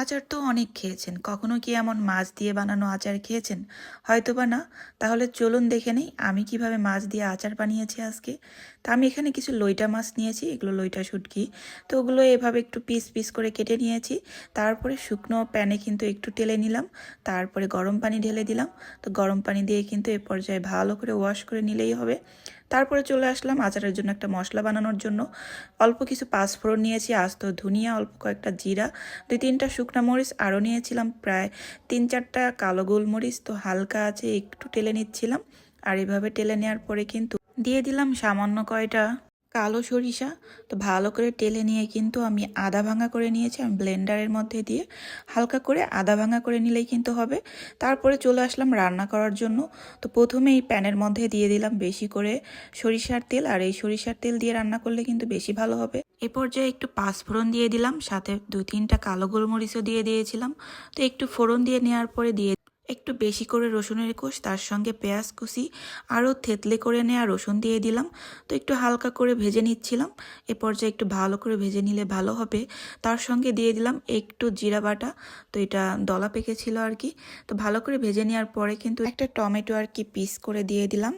আচার তো অনেক খেয়েছেন। কখনো কি এমন মাছ দিয়ে বানানো আচার খেয়েছেন? হয়তো বা না। তাহলে চলুন দেখে নেই আমি কীভাবে মাছ দিয়ে আচার বানিয়েছি আজকে। তা আমি এখানে কিছু লইটা মাছ নিয়েছি, এগুলো লইটা শুটকি। তো ওগুলো এভাবে একটু পিস পিস করে কেটে নিয়েছি। তারপরে শুকনো প্যানে কিন্তু একটু টেলে নিলাম। তারপরে গরম পানি ঢেলে দিলাম। তো গরম পানি দিয়ে কিন্তু এ পর্যায়ে ভালো করে ওয়াশ করে নিলেই হবে। তারপরে চলে আসলাম আচারের জন্য একটা মশলা বানানোর জন্য। অল্প কিছু পাঁচফোড়ন নিয়েছি, আস্ত ধনিয়া, অল্প কয়েকটা জিরা, দুই তিনটা শুকনা মরিচ আরও নিয়েছিলাম, প্রায় তিন চারটা কালো গোলমরিচ, তো হালকা আছে, একটু টেলে নিচ্ছিলাম। আর এভাবে টেলে নেওয়ার পরে কিন্তু দিয়ে দিলাম সামান্য কয়টা কালো সরিষা। তো ভালো করে টেলে নিয়ে কিন্তু আমি আদা ভাঙা করে নিয়েছি, আমি ব্লেন্ডারের মধ্যে দিয়ে হালকা করে আদা ভাঙা করে নিলেই কিন্তু হবে। তারপরে চলে আসলাম রান্না করার জন্য। তো প্রথমে এই প্যানের মধ্যে দিয়ে দিলাম বেশি করে সরিষার তেল, আর এই সরিষার তেল দিয়ে রান্না করলে কিন্তু বেশি ভালো হবে। এ পর্যায়ে একটু পাঁচফোড়ন দিয়ে দিলাম, সাথে দু তিনটা কালো গোলমরিচও দিয়ে দিয়েছিলাম। তো একটু ফোড়ন দিয়ে নেওয়ার পরে দিয়ে একটু বেশি করে রসুনের কোষ, তার সঙ্গে পেঁয়াজ কুচি, আরও থেতলে করে নেওয়া রসুন দিয়ে দিলাম। তো একটু হালকা করে ভেজে নিচ্ছিলাম। এ পর্যায়ে একটু ভালো করে ভেজে নিলে ভালো হবে। তার সঙ্গে দিয়ে দিলাম একটু জিরা বাটা, তো এটা দলা পেকেছিল আর কি। তো ভালো করে ভেজে নেওয়ার পরে কিন্তু একটা টমেটো আর কি পিস করে দিয়ে দিলাম।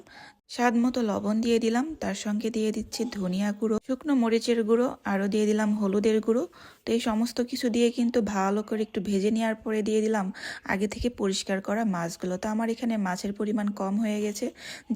স্বাদ মতো লবণ দিয়ে দিলাম। তার সঙ্গে দিয়ে দিচ্ছি ধনিয়া গুঁড়ো, শুকনো মরিচের গুঁড়ো, আরও দিয়ে দিলাম হলুদের গুঁড়ো। তো এই সমস্ত কিছু দিয়ে কিন্তু ভালো করে একটু ভেজে নেওয়ার পরে দিয়ে দিলাম আগে থেকে পরিষ্কার করা মাছগুলো। তো আমার এখানে মাছের পরিমাণ কম হয়ে গেছে।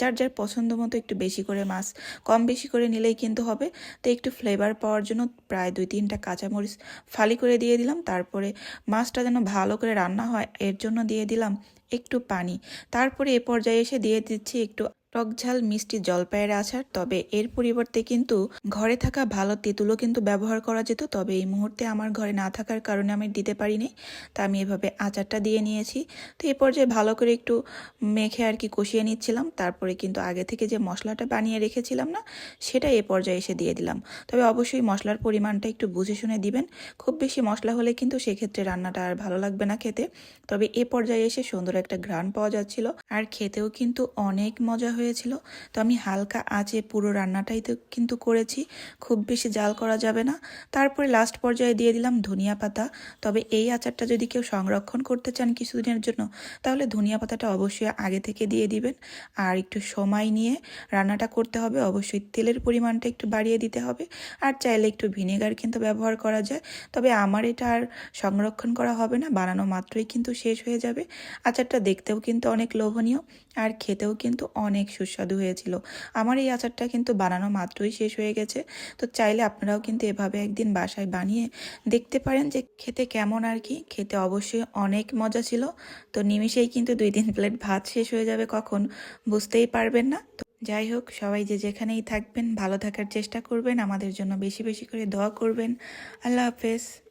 যার যার পছন্দ মতো একটু বেশি করে মাছ, কম বেশি করে নিলেই কিন্তু হবে। তো একটু ফ্লেভার পাওয়ার জন্য প্রায় দুই তিনটা কাঁচামরিচ ফালি করে দিয়ে দিলাম। তারপরে মাছটা যেন ভালো করে রান্না হয়, এর জন্য দিয়ে দিলাম একটু পানি। তারপরে এ পর্যায়ে এসে দিয়ে দিচ্ছি একটু টকঝাল মিষ্টি জলপাইয়ের আচার, তবে এর পরিবর্তে কিন্তু ঘরে থাকা ভালো তেঁতুলও কিন্তু ব্যবহার করা যেত। তবে এই মুহূর্তে আমার ঘরে না থাকার কারণে আমি দিতে পারিনি, তা আমি এভাবে আচারটা দিয়ে নিয়েছি। তো এই পর্যায়ে ভালো করে একটু মেখে আর কি কষিয়ে নিচ্ছিলাম, তারপরে কিন্তু আগে থেকে যে মশলাটা বানিয়ে রেখেছিলাম না, সেটা এ পর্যায়ে এসে দিয়ে দিলাম। তবে অবশ্যই মশলার পরিমাণটা একটু বুঝে শুনে দিবেন। খুব বেশি মশলা হলে কিন্তু সেক্ষেত্রে রান্নাটা আর ভালো লাগবে না খেতে। তবে এ পর্যায়ে এসে সুন্দর একটা ঘ্রাণ পাওয়া যাচ্ছিল, আর খেতেও কিন্তু অনেক মজা হয়েছিল। তো আমি হালকা আঁচে পুরো রান্নাটাই তো কিন্তু করেছি। খুব বেশি জাল করা যাবে না। তারপরে লাস্ট পর্যায়ে দিয়ে দিলাম ধনিয়া পাতা। তবে এই আচারটা যদি কেউ সংরক্ষণ করতে চান কিছুদিনের জন্য, তাহলে ধনিয়া পাতাটা অবশ্যই আগে থেকে দিয়ে দিবেন। আর একটু সময় নিয়ে রান্নাটা করতে হবে। অবশ্যই তেলের পরিমাণটা একটু বাড়িয়ে দিতে হবে। আর চাইলে একটু ভিনেগার কিন্তু ব্যবহার করা যায়। তবে আমার এটা আর সংরক্ষণ করা হবে না। বানানো মাত্রই কিন্তু শেষ হয়ে যাবে। আচারটা দেখতেও কিন্তু অনেক লোভনীয়। আর খেতেও কিন্তু অনেক সুস্বাদু হয়েছিল। আমার এই আচারটা কিন্তু বানানো মাত্রই শেষ হয়ে গেছে। তো চাইলে আপনারাও কিন্তু এভাবে একদিন বাসায় বানিয়ে দেখতে পারেন যে খেতে কেমন আর কি। খেতে অবশ্যই অনেক মজা ছিল। তো নিমিষেই কিন্তু দুই তিন প্লেট ভাত শেষ হয়ে যাবে কখন বুঝতেই পারবেন না। তো যাই হোক, সবাই যে যেখানেই থাকবেন, ভালো থাকার চেষ্টা করবেন। আমাদের জন্য বেশি বেশি করে দোয়া করবেন। আল্লাহ হাফেজ।